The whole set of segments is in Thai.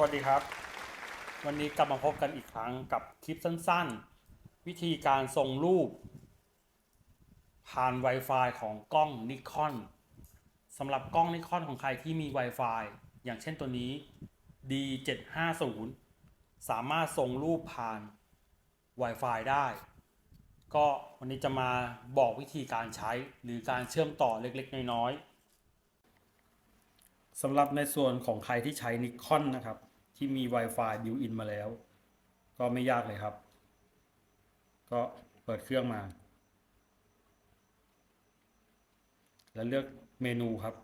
วัสดีครับ วันนี้กลับมาพบกันอีกครั้งกับคลิปสั้นๆ วิธีการส่งรูป ผ่าน Wi-Fi ของกล้องนิคอนสำหรับกล้องนิคอนของใครที่มี Wi-Fi อย่างเช่นตัวนี้ D750 สามารถส่งรูปผ่าน Wi-Fi ได้ ก็วันนี้จะมาบอกวิธีการใช้หรือการเชื่อมต่อเล็กๆ น้อยๆสำหรับในส่วนของใครที่ใช้นิคอนนะครับ ที่มี Wi-Fi built-in มาแล้ว ก็ไม่ยากเลยครับ ก็เปิดเครื่องมา แล้วเลือกเมนูครับ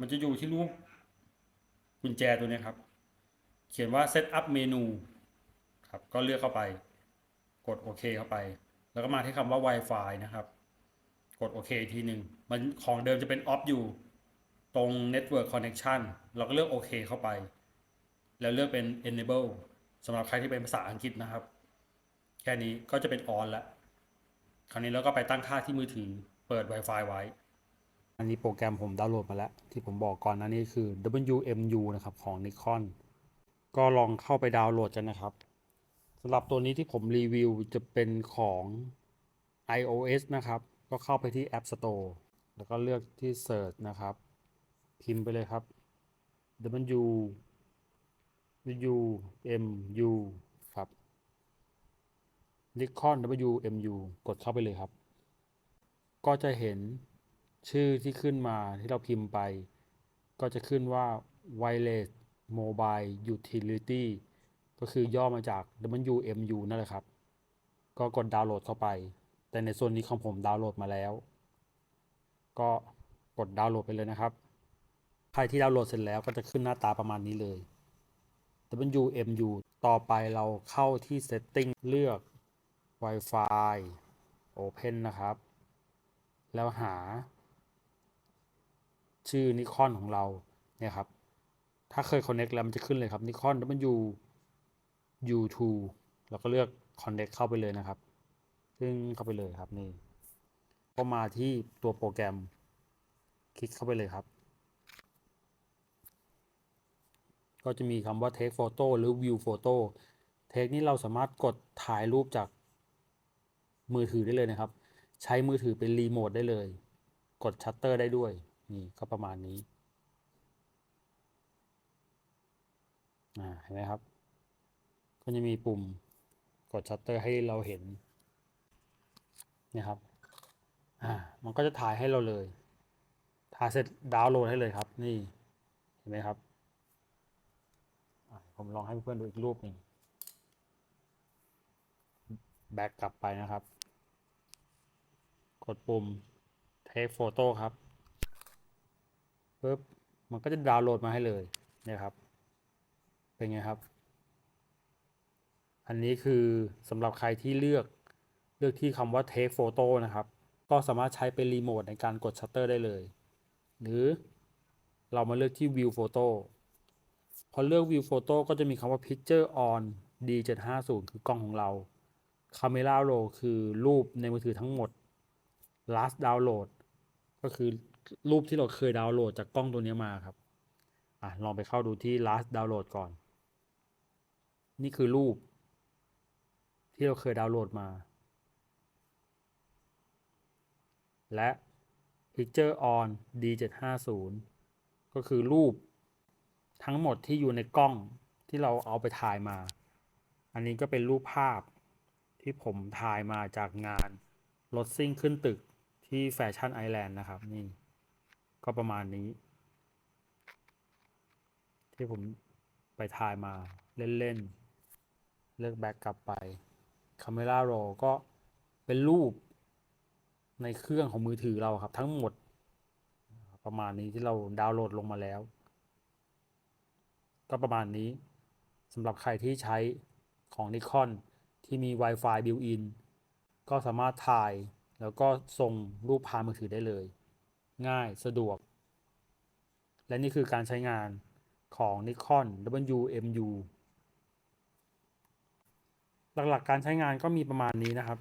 มันจะอยู่ที่รูปกุญแจตัวนี้ครับ เขียนว่า set up เมนูครับ ก็เลือกเข้าไป กดโอเคเข้าไป แล้วก็มาที่คำว่า Wi-Fi นะครับ กดโอเคทีหนึ่งมันของเดิมจะเป็น off อยู่ตรง Network Connection เราก็เลือกโอเคเข้าไป แล้วเลือกเป็น enable สำหรับใครที่เป็นภาษาอังกฤษนะครับ แค่นี้ก็จะเป็น on แล้วคราวนี้เราก็ไปตั้งค่าที่มือถือเปิด Wi-Fi ไว้ อันนี้โปรแกรมผมดาวน์โหลดมาแล้ว ที่ผมบอกก่อนน้านี้คือ WMU นะครับของ Nikon ก็ลองเข้าไปดาวน์โหลดกันนะครับสำหรับตัวนี้ที่ผมรีวิวจะเป็นของ iOS นะครับ ก็เข้าไปที่ App Store แล้วก็เลือกที่ Search นะครับ พิมพ์ไปเลยครับ W W M U ครับ Nikon W M U กดเข้าไปเลยครับ ก็จะเห็นชื่อที่ขึ้นมาที่เราพิมพ์ไป ก็จะขึ้นว่า Wireless Mobile Utility ก็คือย่อมาจาก WMU นั่นแหละครับ ก็กดดาวน์โหลดเข้าไป แต่ในส่วนนี้ของผมดาวน์โหลดมาแล้ว ก็กดดาวน์โหลดไปเลยนะครับ ใครที่ดาวน์โหลดเสร็จแล้วก็จะขึ้นหน้าตาประมาณนี้เลย WMU ต่อไปเราเข้าที่ Setting เลือก Wi-Fi Open นะครับ แล้วหา ชื่อนิคอนของเรา เนี่ยครับ ถ้าเคย Connect แล้วมันจะขึ้นเลยครับนิคอน W U2 แล้วก็เลือก Connect เข้าไปเลยนะครับ ซึ่งเข้าไปเลยครับนี่ ก็มาที่ตัวโปรแกรม คลิกเข้าไปเลยครับ ก็จะมีคำว่า Take Photo หรือ View Photo Take นี่เราสามารถกดถ่ายรูปจากมือถือได้เลยนะครับ ใช้มือถือเป็นรีโมทได้เลย กดชัตเตอร์ได้ด้วย นี่ก็ประมาณนี้เห็นไหมครับ ก็จะมีปุ่มกดชัตเตอร์ให้เราเห็นนี่ครับ อ่า มันก็จะถ่ายให้เราเลย ถ่ายเสร็จดาวน์โหลดให้เลยครับ นี่ เห็นไหมครับ ผมลองให้เพื่อนดูอีกรูปหนึ่งแบ็กกลับไปนะครับ กดปุ่ม take photo ครับปึ๊บมันก็จะดาวน์โหลดมาให้เลยเนี่ยครับ เป็นไงครับ อันนี้คือสำหรับใครที่เลือกเลือกที่คำว่า take photo นะครับ ก็สามารถใช้เป็นรีโมทในการกดชัตเตอร์ได้เลย หรือเรามาเลือกที่ view photo พอเลือก view photo ก็จะมีคำว่า picture on D750 คือกล้องของเรา camera roll คือรูปในมือถือทั้งหมด last download ก็คือรูปที่เราเคยดาวน์โหลดจากกล้องตัวนี้มาครับอะลองไปเข้าดูที่ last download ก่อน นี่คือรูป ที่เราเคยดาวน์โหลดมา และ picture on D750 ก็คือรูป ทั้งหมดที่อยู่ในกล้องที่เราเอาไปถ่ายมา อันนี้ก็เป็นรูปภาพที่ผมถ่ายมาจากงานรถซิ่งขึ้นตึกที่แฟชั่นไอแลนด์นะครับ นี่ ก็ประมาณนี้ ที่ผมไปถ่ายมาเล่นๆ เลือกแบ็กกลับไป Camera Roll ก็เป็นรูปในเครื่องของมือถือเราครับ ทั้งหมด ประมาณนี้ที่เราดาวน์โหลดลงมาแล้ว ก็ประมาณนี้สำหรับใครที่ใช้ของ Nikon ที่มี Wi-Fi built-in ก็สามารถถ่ายแล้วก็ส่งรูปผ่านมือถือได้เลย ง่ายสะดวก และนี่คือการใช้งานของ Nikon WMU หลักๆ การใช้งานก็มีประมาณนี้นะครับ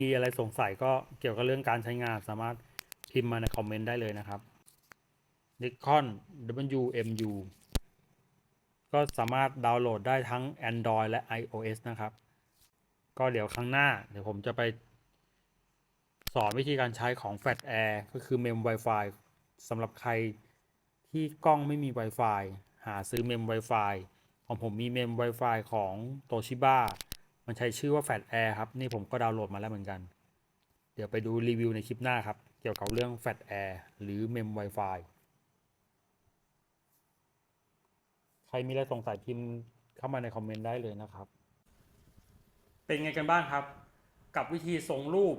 มีอะไรสงสัยก็เกี่ยวกับเรื่องการใช้งานสามารถพิมพ์มาในคอมเมนต์ได้เลยนะครับ Nikon WMU ก็สามารถดาวน์โหลดได้ทั้ง Android และ iOS นะครับ ก็เดี๋ยวครั้งหน้า เดี๋ยวผมจะไป สอนวิธีการใช้ของ Fat Air ก็คือเมม Wi-Fi สำหรับใครที่กล้องไม่มี Wi-Fi หาซื้อเมม Wi-Fi ของผมมีเมม Wi-Fi ของ Toshiba มันใช้ชื่อว่า Fat Air ครับ นี่ผมก็ดาวน์โหลดมาแล้วเหมือนกัน เดี๋ยวไปดูรีวิวในคลิปหน้าครับ เกี่ยวกับเรื่อง Fat Air หรือเมม Wi-Fi ใค รมีอะไรสงสัยพิมพ์เข้ามาในคอมเมนต์ได้เลยนะครับ เป็นไงกันบ้างครับ กับวิธีส่งรูป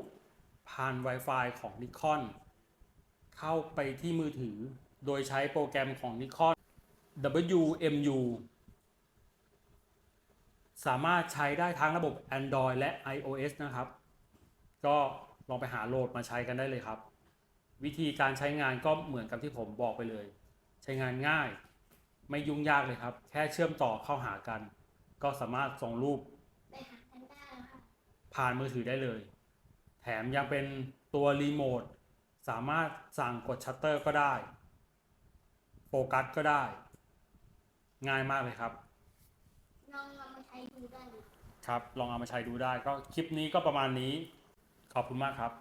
ผ่าน Wi-Fi ของ Nikon เข้าไปที่มือถือ โดยใช้โปรแกรมของ Nikon WMU สามารถใช้ได้ทั้งระบบ Android และ iOS นะครับ ก็ลองไปหาโหลดมาใช้กันได้เลยครับ วิธีการใช้งานก็เหมือนกับที่ผมบอกไปเลย ใช้งานง่าย ไม่ยุ่งยากเลยครับ แค่เชื่อมต่อเข้าหากัน ก็สามารถส่งรูป ไปหากันได้แล้วค่ะผ่านมือถือได้เลย แถมยังเป็นตัวรีโมทสามารถสั่งกดชัตเตอร์ก็ได้ โฟกัสก็ได้ ง่ายมากเลยครับ ลองเอามาใช้ดูได้เลยครับ ลองเอามาใช้ดูได้ ก็คลิปนี้ก็ประมาณนี้ ขอบคุณมากครับ